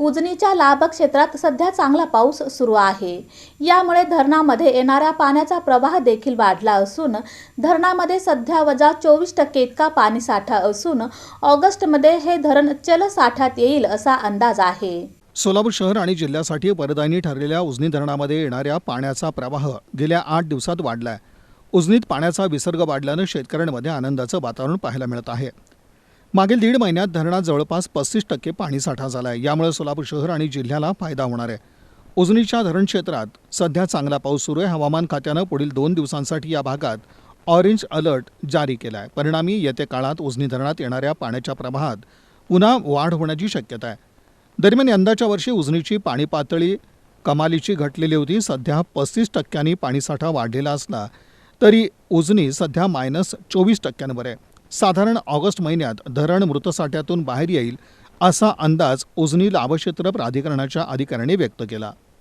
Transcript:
उजनीच्या लाभ क्षेत्रात सध्या चांगला पाऊस सुरू आहे. यामुळे धरणामध्ये येणाऱ्या पाण्याचा प्रवाह देखील वाढला असून धरणामध्ये सध्या वजा चोवीस टक्के इतका पाणीसाठा असून ऑगस्टमध्ये हे धरण चलसाठ्यात येईल असा अंदाज आहे. सोलापूर शहर आणि जिल्ह्यासाठी वरदायनी ठरलेल्या उजनी धरणामध्ये येणाऱ्या पाण्याचा प्रवाह गेल्या आठ दिवसात वाढलाय. उजनीत पाण्याचा विसर्ग वाढल्यानं शेतकऱ्यांमध्ये आनंदाचं वातावरण पाहायला मिळत आहे. मागील दीड महिन्यात धरणात जवळपास पस्तीस टक्के पाणीसाठा झाला आहे यामुळे सोलापूर शहर आणि जिल्ह्याला फायदा होणार आहे. उजनीच्या धरण क्षेत्रात सध्या चांगला पाऊस सुरू आहे. हवामान खात्यानं पुढील दोन दिवसांसाठी या भागात ऑरेंज अलर्ट जारी केला आहे परिणामी येत्या काळात उजनी धरणात येणाऱ्या पाण्याच्या प्रवाहात पुन्हा वाढ होण्याची शक्यता आहे. दरम्यान यंदाच्या वर्षी उजनीची पाणी पातळी कमालीची घटलेली होती. सध्या पस्तीस टक्क्यांनी पाणीसाठा वाढलेला असला तरी उजनी सध्या मायनस चोवीस टक्क्यांवर आहे. साधारण ऑगस्ट महिन्यात धरण मृतसाठ्यातून बाहेर येईल असा अंदाज उजनी लाभक्षेत्र प्राधिकरणाच्या अधिकाऱ्यांनी व्यक्त केला.